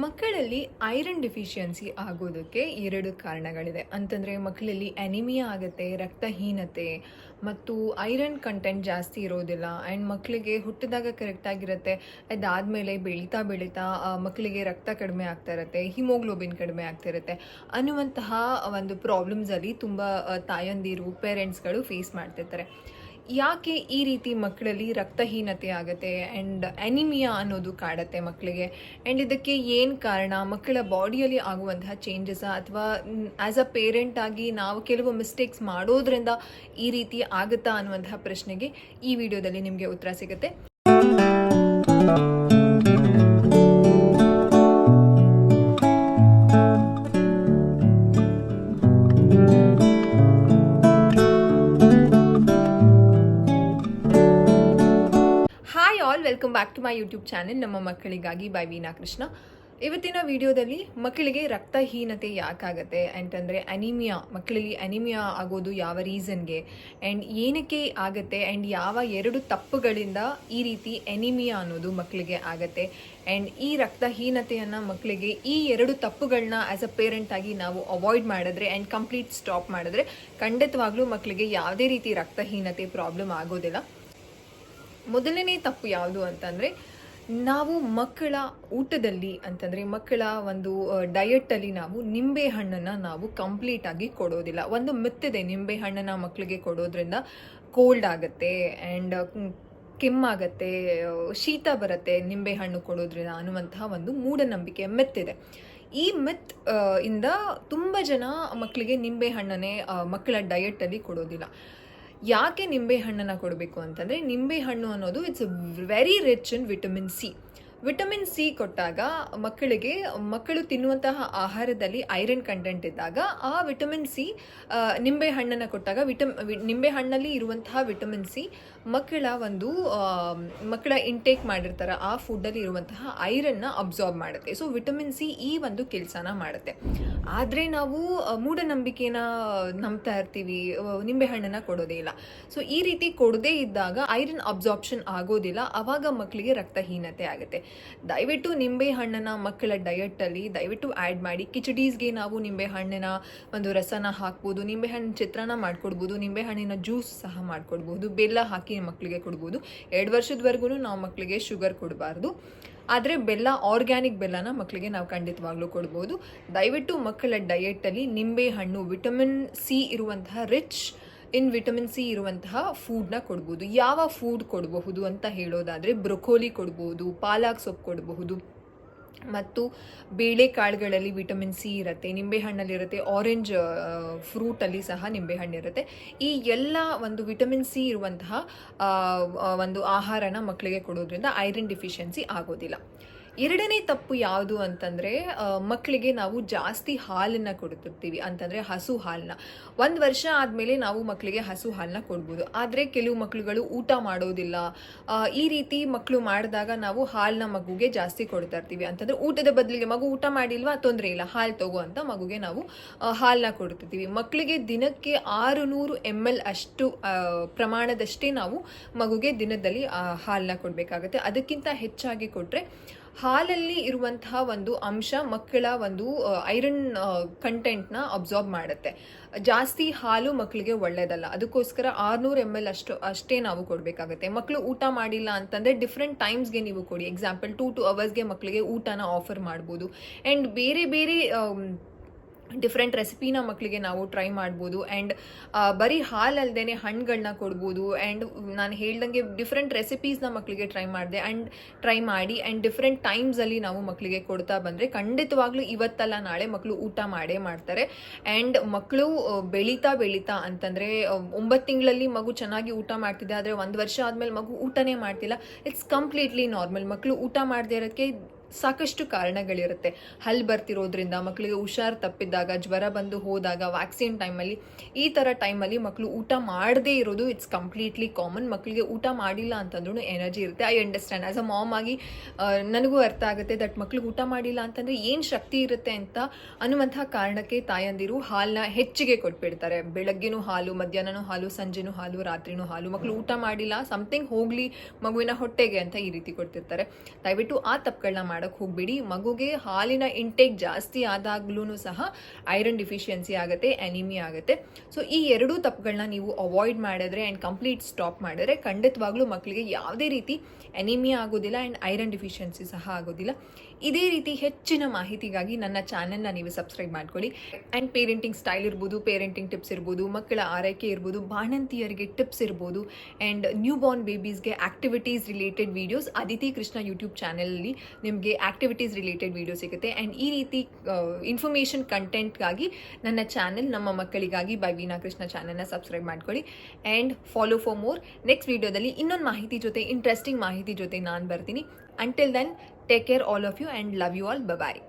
ಮಕ್ಕಳಲ್ಲಿ iron deficiency ಆಗೋದಕ್ಕೆ ಎರಡು ಕಾರಣಗಳಿದೆ ಅಂತಂದರೆ ಮಕ್ಕಳಲ್ಲಿ ಅನಿಮಿಯಾ ಆಗುತ್ತೆ, ರಕ್ತಹೀನತೆ ಮತ್ತು ಐರನ್ ಕಂಟೆಂಟ್ ಜಾಸ್ತಿ ಇರೋದಿಲ್ಲ. ಆ್ಯಂಡ್ ಮಕ್ಕಳಿಗೆ ಹುಟ್ಟಿದಾಗ ಕರೆಕ್ಟಾಗಿರುತ್ತೆ ಅದಾದಮೇಲೆ ಬೆಳೀತಾ ಬೆಳೀತಾ ಮಕ್ಕಳಿಗೆ ರಕ್ತ ಕಡಿಮೆ ಆಗ್ತಾ ಇರುತ್ತೆ ಹಿಮೋಗ್ಲೋಬಿನ್ ಕಡಿಮೆ ಆಗ್ತಾ ಇರುತ್ತೆ ಅನ್ನುವಂತಹ ಒಂದು ಪ್ರಾಬ್ಲಮ್ಸಲ್ಲಿ ತುಂಬ ತಾಯಂದಿರು ಪೇರೆಂಟ್ಸ್ಗಳು ಫೇಸ್ ಮಾಡ್ತಿರ್ತಾರೆ. ಯಾಕೆ ಈ ರೀತಿ ಮಕ್ಕಳಲ್ಲಿ ರಕ್ತಹೀನತೆ ಆಗುತ್ತೆ ಆ್ಯಂಡ್ ಅನಿಮಿಯಾ ಅನ್ನೋದು ಕಾಡತ್ತೆ ಮಕ್ಕಳಿಗೆ? ಆ್ಯಂಡ್ ಇದಕ್ಕೆ ಏನು ಕಾರಣ? ಮಕ್ಕಳ ಬಾಡಿಯಲ್ಲಿ ಆಗುವಂತಹ ಚೇಂಜಸ್ ಅಥವಾ ಆ್ಯಸ್ ಅ ಪೇರೆಂಟ್ ಆಗಿ ನಾವು ಕೆಲವು ಮಿಸ್ಟೇಕ್ಸ್ ಮಾಡೋದ್ರಿಂದ ಈ ರೀತಿ ಆಗುತ್ತಾ ಅನ್ನುವಂತಹ ಪ್ರಶ್ನೆಗೆ ಈ ವಿಡಿಯೋದಲ್ಲಿ ನಿಮಗೆ ಉತ್ತರ ಸಿಗುತ್ತೆ. All welcome back to my YouTube channel ನಮ್ಮ ಮಕ್ಕಳಿಗಾಗಿ ಬೈ ವೀನಾ ಕೃಷ್ಣ ಇವತ್ತಿನ ವಿಡಿಯೋದಲ್ಲಿ ಮಕ್ಕಳಿಗೆ ರಕ್ತಹೀನತೆ ಯಾಕಾಗತ್ತೆ ಅಂತಂದರೆ ಅನಿಮಿಯಾ ಮಕ್ಕಳಲ್ಲಿ ಅನಿಮಿಯಾ ಆಗೋದು ಯಾವ ರೀಸನ್ಗೆ ಆ್ಯಂಡ್ ಏನಕ್ಕೆ ಆಗತ್ತೆ ಆ್ಯಂಡ್ ಯಾವ ಎರಡು ತಪ್ಪುಗಳಿಂದ ಈ ರೀತಿ ಅನಿಮಿಯಾ ಅನ್ನೋದು ಮಕ್ಕಳಿಗೆ ಆಗತ್ತೆ ಆ್ಯಂಡ್ ಈ ರಕ್ತಹೀನತೆಯನ್ನು ಮಕ್ಕಳಿಗೆ ಈ ಎರಡು ತಪ್ಪುಗಳನ್ನ ಆ್ಯಸ್ ಅ ಪೇರೆಂಟಾಗಿ ನಾವು ಅವಾಯ್ಡ್ ಮಾಡಿದ್ರೆ ಆ್ಯಂಡ್ ಕಂಪ್ಲೀಟ್ ಸ್ಟಾಪ್ ಮಾಡಿದ್ರೆ ಖಂಡಿತವಾಗ್ಲೂ ಮಕ್ಕಳಿಗೆ ಯಾವುದೇ ರೀತಿ ರಕ್ತಹೀನತೆ ಪ್ರಾಬ್ಲಮ್ ಆಗೋದಿಲ್ಲ. ಮೊದಲನೇ ತಪ್ಪು ಯಾವುದು ಅಂತಂದರೆ, ನಾವು ಮಕ್ಕಳ ಊಟದಲ್ಲಿ ಅಂತಂದರೆ, ಮಕ್ಕಳ ಒಂದು ಡಯಟಲ್ಲಿ ನಾವು ನಿಂಬೆ ಹಣ್ಣನ್ನು ನಾವು ಕಂಪ್ಲೀಟಾಗಿ ಕೊಡೋದಿಲ್ಲ. ಒಂದು ಮಿತ್ತಿದೆ ನಿಂಬೆ ಹಣ್ಣನ್ನು ಮಕ್ಕಳಿಗೆ ಕೊಡೋದ್ರಿಂದ ಕೋಲ್ಡ್ ಆಗುತ್ತೆ ಆ್ಯಂಡ್ ಕೆಮ್ಮಾಗತ್ತೆ ಶೀತ ಬರುತ್ತೆ ನಿಂಬೆ ಹಣ್ಣು ಕೊಡೋದ್ರಿಂದ ಅನ್ನುವಂತಹ ಒಂದು ಮೂಢನಂಬಿಕೆ ಮೆತ್ತಿದೆ. ಈ ಮೆತ್ ಇಂದ ತುಂಬ ಜನ ಮಕ್ಕಳಿಗೆ ನಿಂಬೆ ಹಣ್ಣನ್ನೇ ಮಕ್ಕಳ ಡಯಟಲ್ಲಿ ಕೊಡೋದಿಲ್ಲ. ಯಾಕೆ ನಿಂಬೆ ಹಣ್ಣನ್ನು ಕೊಡಬೇಕು ಅಂತಂದರೆ ನಿಂಬೆ ಹಣ್ಣು ಅನ್ನೋದು it's very rich in vitamin C vitamin C ಕೊಟ್ಟಾಗ ಮಕ್ಕಳಿಗೆ, ಮಕ್ಕಳು ತಿನ್ನುವಂತಹ ಆಹಾರದಲ್ಲಿ ಐರನ್ ಕಂಟೆಂಟ್ ಇದ್ದಾಗ ಆ ವಿಟಮಿನ್ ಸಿ ನಿಂಬೆ ಹಣ್ಣನ್ನು ಕೊಟ್ಟಾಗ ವಿಟಮ್ ನಿಂಬೆ ಹಣ್ಣಲ್ಲಿ ಇರುವಂತಹ ವಿಟಮಿನ್ ಸಿ ಮಕ್ಕಳ ಒಂದು ಮಕ್ಕಳ ಇಂಟೇಕ್ ಮಾಡಿರ್ತಾರೆ, ಆ ಫುಡ್ಡಲ್ಲಿ ಇರುವಂತಹ ಐರನ್ನ ಅಬ್ಸಾರ್ಬ್ ಮಾಡುತ್ತೆ. ಸೊ ವಿಟಮಿನ್ ಸಿ ಈ ಒಂದು ಕೆಲಸನ ಮಾಡುತ್ತೆ. ಆದರೆ ನಾವು ಮೂಢನಂಬಿಕೆನ ನಂಬ್ತಾ ಇರ್ತೀವಿ ನಿಂಬೆ ಹಣ್ಣನ್ನು ಕೊಡೋದೇ ಇಲ್ಲ. ಸೊ ಈ ರೀತಿ ಕೊಡದೇ ಇದ್ದಾಗ ಐರನ್ ಅಬ್ಸಾರ್ಪ್ಷನ್ ಆಗೋದಿಲ್ಲ. ಅವಾಗ ಮಕ್ಕಳಿಗೆ ರಕ್ತಹೀನತೆ ಆಗುತ್ತೆ. ದಯವಿಟ್ಟು ನಿಂಬೆ ಹಣ್ಣನ್ನು ಮಕ್ಕಳ ಡಯಟಲ್ಲಿ ದಯವಿಟ್ಟು ಆ್ಯಡ್ ಮಾಡಿ. ಕಿಚಡೀಸ್ಗೆ ನಾವು ನಿಂಬೆ ಹಣ್ಣಿನ ಒಂದು ರಸನ ಹಾಕ್ಬೋದು, ನಿಂಬೆ ಹಣ್ಣಿನ ಚಿತ್ರಾನ್ನ ಮಾಡ್ಕೊಡ್ಬೋದು, ನಿಂಬೆ ಹಣ್ಣಿನ ಜ್ಯೂಸ್ ಸಹ ಮಾಡ್ಕೊಡ್ಬೋದು, ಬೆಲ್ಲ ಹಾಕಿ ಮಕ್ಕಳಿಗೆ ಕೊಡ್ಬೋದು. ಎರಡು ವರ್ಷದವರೆಗೂ ನಾವು ಮಕ್ಕಳಿಗೆ ಶುಗರ್ ಕೊಡಬಾರ್ದು. ಆದರೆ ಬೆಲ್ಲ ಆರ್ಗ್ಯಾನಿಕ್ ಬೆಲ್ಲನ ಮಕ್ಕಳಿಗೆ ನಾವು ಖಂಡಿತವಾಗ್ಲೂ ಕೊಡ್ಬೋದು. ದಯವಿಟ್ಟು ಮಕ್ಕಳ ಡಯೆಟಲ್ಲಿ ನಿಂಬೆ ಹಣ್ಣು ವಿಟಮಿನ್ ಸಿ ಇರುವಂತಹ ರಿಚ್ ಇನ್ ವಿಟಮಿನ್ ಸಿ ಇರುವಂತಹ ಫೂಡ್ನ ಕೊಡ್ಬೋದು. ಯಾವ ಫುಡ್ ಕೊಡಬಹುದು ಅಂತ ಹೇಳೋದಾದರೆ ಬ್ರೊಕೋಲಿ ಕೊಡ್ಬೋದು, ಪಾಲಾಕ್ ಸೊಪ್ಪು ಕೊಡಬಹುದು. ಮತ್ತು ಬೇಳೆಕಾಳುಗಳಲ್ಲಿ ವಿಟಮಿನ್ ಸಿ ಇರುತ್ತೆ ನಿಂಬೆಹಣ್ಣಲ್ಲಿರುತ್ತೆ ಆರೆಂಜ್ ಫ್ರೂಟಲ್ಲಿ ಸಹ ನಿಂಬೆಹಣ್ಣು ಇರುತ್ತೆ. ಈ ಎಲ್ಲ ಒಂದು ವಿಟಮಿನ್ ಸಿ ಇರುವಂತಹ ಒಂದು ಆಹಾರನ ಮಕ್ಕಳಿಗೆ ಕೊಡೋದ್ರಿಂದ ಐರನ್ ಡಿಫಿಷಿಯನ್ಸಿ ಆಗೋದಿಲ್ಲ. ಎರಡನೇ ತಪ್ಪು ಯಾವುದು ಅಂತಂದರೆ ಮಕ್ಕಳಿಗೆ ನಾವು ಜಾಸ್ತಿ ಹಾಲನ್ನು ಕೊಡ್ತಿರ್ತೀವಿ ಅಂತಂದರೆ ಹಸು ಹಾಲನ್ನ ಒಂದು ವರ್ಷ ಆದಮೇಲೆ ನಾವು ಮಕ್ಕಳಿಗೆ ಹಸು ಹಾಲನ್ನ ಕೊಡ್ಬೋದು. ಆದರೆ ಕೆಲವು ಮಕ್ಕಳುಗಳು ಊಟ ಮಾಡೋದಿಲ್ಲ. ಈ ರೀತಿ ಮಕ್ಕಳು ಮಾಡಿದಾಗ ನಾವು ಹಾಲನ್ನ ಮಗುಗೆ ಜಾಸ್ತಿ ಕೊಡ್ತಾ ಇರ್ತೀವಿ. ಅಂತಂದರೆ ಊಟದ ಬದಲಿಗೆ ಮಗು ಊಟ ಮಾಡಿಲ್ವಾ? ತೊಂದರೆ ಇಲ್ಲ. ಹಾಲು ತಗೋ ಅಂತ ಮಗುಗೆ ನಾವು ಹಾಲನ್ನ ಕೊಡ್ತಿರ್ತೀವಿ. ಮಕ್ಕಳಿಗೆ ದಿನಕ್ಕೆ ಆರು ನೂರು ಎಂ ಎಲ್ ಅಷ್ಟು ಪ್ರಮಾಣದಷ್ಟೇ ನಾವು ಮಗುಗೆ ದಿನದಲ್ಲಿ ಹಾಲನ್ನ ಕೊಡಬೇಕಾಗತ್ತೆ. ಅದಕ್ಕಿಂತ ಹೆಚ್ಚಾಗಿ ಕೊಟ್ಟರೆ ಹಾಲಲ್ಲಿ ಇರುವಂತಹ ಒಂದು ಅಂಶ ಮಕ್ಕಳ ಒಂದು ಐರನ್ ಕಂಟೆಂಟ್ನ ಅಬ್ಸಾರ್ಬ್ ಮಾಡುತ್ತೆ. ಜಾಸ್ತಿ ಹಾಲು ಮಕ್ಕಳಿಗೆ ಒಳ್ಳೆಯದಲ್ಲ ಅದಕ್ಕೋಸ್ಕರ ಆರುನೂರು ಎಂ ಎಲ್ ಅಷ್ಟು, ಅಷ್ಟೇ ನಾವು ಕೊಡಬೇಕಾಗುತ್ತೆ. ಮಕ್ಕಳು ಊಟ ಮಾಡಿಲ್ಲ ಅಂತಂದರೆ ಡಿಫ್ರೆಂಟ್ ಟೈಮ್ಸ್ಗೆ ನೀವು ಕೊಡಿ. ಎಕ್ಸಾಂಪಲ್ ಟೂ ಟು ಅವರ್ಸ್ಗೆ ಮಕ್ಕಳಿಗೆ ಊಟನ ಆಫರ್ ಮಾಡ್ಬೋದು. ಆ್ಯಂಡ್ ಬೇರೆ ಬೇರೆ ಡಿಫ್ರೆಂಟ್ ರೆಸಿಪಿನ ಮಕ್ಕಳಿಗೆ ನಾವು ಟ್ರೈ ಮಾಡ್ಬೋದು. ಆ್ಯಂಡ್ ಬರೀ ಹಾಲಲ್ದೇ ಹಣ್ಣುಗಳನ್ನ ಕೊಡ್ಬೋದು. ಆ್ಯಂಡ್ ನಾನು ಹೇಳ್ದಂಗೆ ಡಿಫ್ರೆಂಟ್ ರೆಸಿಪೀಸ್ನ ಮಕ್ಕಳಿಗೆ ಟ್ರೈ ಮಾಡಿದೆ. ಆ್ಯಂಡ್ ಟ್ರೈ ಮಾಡಿ ಆ್ಯಂಡ್ ಡಿಫ್ರೆಂಟ್ ಟೈಮ್ಸಲ್ಲಿ ನಾವು ಮಕ್ಕಳಿಗೆ ಕೊಡ್ತಾ ಬಂದರೆ ಖಂಡಿತವಾಗ್ಲೂ ಇವತ್ತಲ್ಲ, ನಾಳೆ ಮಕ್ಕಳು ಊಟ ಮಾಡೇ ಮಾಡ್ತಾರೆ. ಆ್ಯಂಡ್ ಮಕ್ಕಳು ಬೆಳೀತಾ ಬೆಳೀತಾ ಅಂತಂದರೆ ಒಂಬತ್ತು ತಿಂಗಳಲ್ಲಿ ಮಗು ಚೆನ್ನಾಗಿ ಊಟ ಮಾಡ್ತಿದೆ. ಆದರೆ ಒಂದು ವರ್ಷ ಆದಮೇಲೆ ಮಗು ಊಟನೇ ಮಾಡ್ತಿಲ್ಲ. ಇಟ್ಸ್ ಕಂಪ್ಲೀಟ್ಲಿ ನಾರ್ಮಲ್ ಮಕ್ಕಳು ಊಟ ಮಾಡದೇ ಇರೋಕ್ಕೆ ಸಾಕಷ್ಟು ಕಾರಣಗಳಿರುತ್ತೆ. ಹಲ್ಲು ಬರ್ತಿರೋದ್ರಿಂದ ಮಕ್ಕಳಿಗೆ ಹುಷಾರು ತಪ್ಪಿದ್ದಾಗ, ಜ್ವರ ಬಂದು ಹೋದಾಗ ವ್ಯಾಕ್ಸಿನ್ ಟೈಮಲ್ಲಿ ಈ ಥರ ಟೈಮಲ್ಲಿ ಮಕ್ಕಳು ಊಟ ಮಾಡದೇ ಇರೋದು ಇಟ್ಸ್ ಕಂಪ್ಲೀಟ್ಲಿ ಕಾಮನ್ ಮಕ್ಕಳಿಗೆ ಊಟ ಮಾಡಿಲ್ಲ ಅಂತಂದ್ರೂ ಎನರ್ಜಿ ಇರುತ್ತೆ. I understand as a mom ಆಗಿ ನನಗೂ ಅರ್ಥ ಆಗುತ್ತೆ ದಟ್ ಮಕ್ಕಳು ಊಟ ಮಾಡಿಲ್ಲ ಅಂತಂದರೆ ಏನು ಶಕ್ತಿ ಇರುತ್ತೆ ಅಂತ ಅನ್ನುವಂಥ ಕಾರಣಕ್ಕೆ ತಾಯಂದಿರು ಹಾಲನ್ನ ಹೆಚ್ಚಿಗೆ ಕೊಟ್ಬಿಡ್ತಾರೆ. ಬೆಳಗ್ಗೆನೂ ಹಾಲು, ಮಧ್ಯಾಹ್ನನೂ ಹಾಲು, ಸಂಜೆನೂ ಹಾಲು, ರಾತ್ರಿನೂ ಹಾಲು. ಮಕ್ಕಳು ಊಟ ಮಾಡಿಲ್ಲ ಸಮಥಿಂಗ್ ಹೋಗಲಿ ಮಗುವಿನ ಹೊಟ್ಟೆಗೆ ಅಂತ ಈ ರೀತಿ ಕೊಡ್ತಿರ್ತಾರೆ. ದಯವಿಟ್ಟು ಆ ತಪ್ಪುಗಳನ್ನ ಮಾಡೋಕ್ಕೆ ಹೋಗಬೇಡಿ. ಮಗುಗೆ ಹಾಲಿನ ಇಂಟೇಕ್ ಜಾಸ್ತಿ ಆದಾಗ್ಲೂ ಸಹ ಐರನ್ ಡಿಫಿಷಿಯನ್ಸಿ ಆಗುತ್ತೆ ಅನಿಮಿ ಆಗುತ್ತೆ. ಸೊ ಈ ಎರಡೂ ತಪ್ಪುಗಳನ್ನ ನೀವು ಅವಾಯ್ಡ್ ಮಾಡಿದ್ರೆ ಆ್ಯಂಡ್ ಕಂಪ್ಲೀಟ್ ಸ್ಟಾಪ್ ಮಾಡಿದ್ರೆ ಖಂಡಿತವಾಗ್ಲೂ ಮಕ್ಕಳಿಗೆ ಯಾವುದೇ ರೀತಿ ಅನಿಮಿಯಾ ಆಗೋದಿಲ್ಲ ಆ್ಯಂಡ್ ಐರನ್ ಡಿಫಿಷಿಯನ್ಸಿ ಸಹ ಆಗೋದಿಲ್ಲ. ಇದೇ ರೀತಿ ಹೆಚ್ಚಿನ ಮಾಹಿತಿಗಾಗಿ ನನ್ನ ಚಾನೆಲ್ನ ನೀವು ಸಬ್ಸ್ಕ್ರೈಬ್ ಮಾಡ್ಕೊಳ್ಳಿ. ಆ್ಯಂಡ್ ಪೇರೆಂಟಿಂಗ್ ಸ್ಟೈಲ್ ಇರ್ಬೋದು ಪೇರೆಂಟಿಂಗ್ ಟಿಪ್ಸ್ ಇರ್ಬೋದು, ಮಕ್ಕಳ ಆರೈಕೆ ಇರ್ಬೋದು, ಬಾಣಂತಿಯರಿಗೆ ಟಿಪ್ಸ್ ಇರ್ಬೋದು and new born ಬೇಬೀಸ್ಗೆ activities related videos Aditi Krishna YouTube ಚಾನಲಲ್ಲಿ ನಿಮಗೆ ಆಕ್ಟಿವಿಟೀಸ್ ರಿಲೇಟೆಡ್ ವೀಡಿಯೋ ಸಿಗುತ್ತೆ. ಆ್ಯಂಡ್ ಈ ರೀತಿ ಇನ್ಫಾರ್ಮೇಷನ್ ಕಂಟೆಂಟ್ಗಾಗಿ ನನ್ನ ಚಾನೆಲ್ ನಮ್ಮ ಮಕ್ಕಳಿಗಾಗಿ ಬೈ ವೀನಾ ಕೃಷ್ಣ ಚಾನೆಲ್ನ ಸಬ್ಸ್ಕ್ರೈಬ್ ಮಾಡ್ಕೊಳ್ಳಿ. And follow for more next ವೀಡಿಯೋದಲ್ಲಿ ಇನ್ನೊಂದು ಮಾಹಿತಿ ಜೊತೆ ಇಂಟ್ರೆಸ್ಟಿಂಗ್ ಮಾಹಿತಿ ಜೊತೆ ನಾನು ಬರ್ತೀನಿ. Until then Take care, all of you, and love you all. Bye bye.